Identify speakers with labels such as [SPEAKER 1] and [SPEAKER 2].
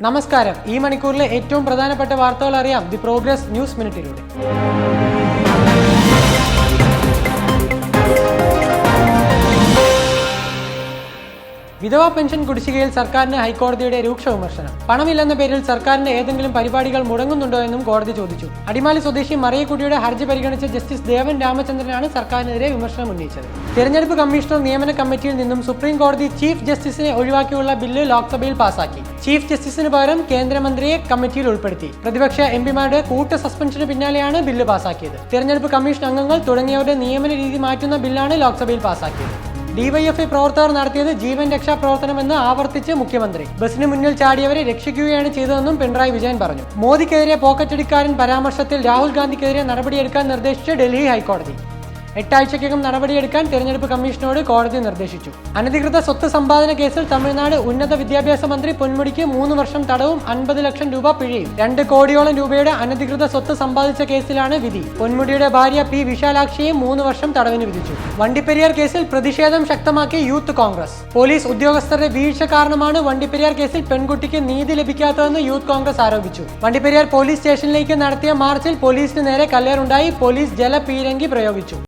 [SPEAKER 1] നമസ്കാരം. ഈ മണിക്കൂറിലെ ഏറ്റവും പ്രധാനപ്പെട്ട വാർത്തകൾ അറിയാം. ദി പ്രോഗ്രസ് ന്യൂസ് മിനിറ്റിലൂടെ. വിധവാ പെൻഷൻ കുടിശ്ശികയിൽ സർക്കാരിന് ഹൈക്കോടതിയുടെ രൂക്ഷ വിമർശനം. പണമില്ലെന്ന പേരിൽ സർക്കാരിന്റെ ഏതെങ്കിലും പരിപാടികൾ മുടങ്ങുന്നുണ്ടോ എന്നും കോടതി ചോദിച്ചു. അടിമാലി സ്വദേശി മറിയക്കുട്ടിയുടെ ഹർജി പരിഗണിച്ച ജസ്റ്റിസ് ദേവൻ രാമചന്ദ്രനാണ് സർക്കാരിനെതിരെ വിമർശനം ഉന്നയിച്ചത്. തെരഞ്ഞെടുപ്പ് കമ്മീഷണർ നിയമന കമ്മിറ്റിയിൽ നിന്നും സുപ്രീം കോടതി ചീഫ് ജസ്റ്റിസിനെ ഒഴിവാക്കിയുള്ള ബില്ല് ലോക്സഭയിൽ പാസാക്കി. ചീഫ് ജസ്റ്റിസിന് പകരം കേന്ദ്രമന്ത്രിയെ കമ്മിറ്റിയിൽ ഉൾപ്പെടുത്തി. പ്രതിപക്ഷ എം പിമാരുടെ കൂട്ട സസ്പെൻഷന് പിന്നാലെയാണ് ബില്ല് പാസാക്കിയത്. തെരഞ്ഞെടുപ്പ് കമ്മീഷൻ അംഗങ്ങൾ തുടങ്ങിയവരുടെ നിയമന രീതി മാറ്റുന്ന ബില്ലാണ് ലോക്സഭയിൽ പാസാക്കിയത്. ഡിവൈഎഫ്ഐ പ്രവർത്തകർ നടത്തിയത് ജീവൻ രക്ഷാ പ്രവർത്തനമെന്ന് ആവർത്തിച്ച് മുഖ്യമന്ത്രി. ബസിന് മുന്നിൽ ചാടിയവരെ രക്ഷിക്കുകയാണ് ചെയ്തതെന്നും പിണറായി വിജയൻ പറഞ്ഞു. മോദിക്കെതിരെ പോക്കറ്റടിക്കാരൻ പരാമർശത്തിൽ രാഹുൽ ഗാന്ധിക്കെതിരെ നടപടിയെടുക്കാൻ നിർദ്ദേശിച്ച് ഡൽഹി ഹൈക്കോടതി. എട്ടാഴ്ചയ്ക്കകം നടപടിയെടുക്കാൻ തെരഞ്ഞെടുപ്പ് കമ്മീഷനോട് കോടതി നിർദ്ദേശിച്ചു. അനധികൃത സ്വത്ത് സമ്പാദന കേസിൽ തമിഴ്നാട് ഉന്നത വിദ്യാഭ്യാസ മന്ത്രി പൊന്മുടിക്ക് മൂന്ന് വർഷം തടവും അൻപത് ലക്ഷം രൂപ പിഴയും. രണ്ട് കോടിയോളം രൂപയുടെ അനധികൃത സ്വത്ത് സമ്പാദിച്ച കേസിലാണ് വിധി. പൊന്മുടിയുടെ ഭാര്യ പി വിശാലാക്ഷിയും മൂന്ന് വർഷം തടവിന് വിധിച്ചു. വണ്ടിപ്പെരിയാർ കേസിൽ പ്രതിഷേധം ശക്തമാക്കി യൂത്ത് കോൺഗ്രസ്. പോലീസ് ഉദ്യോഗസ്ഥരുടെ വീഴ്ച കാരണമാണ് വണ്ടിപ്പെരിയാർ കേസിൽ പെൺകുട്ടിക്ക് നീതി ലഭിക്കാത്തതെന്ന് യൂത്ത് കോൺഗ്രസ് ആരോപിച്ചു. വണ്ടിപ്പെരിയാർ പോലീസ് സ്റ്റേഷനിലേക്ക് നടത്തിയ മാർച്ചിൽ പോലീസിന് നേരെ കല്ലേറുണ്ടായി. പോലീസ് ജലപീരങ്കി പ്രയോഗിച്ചു.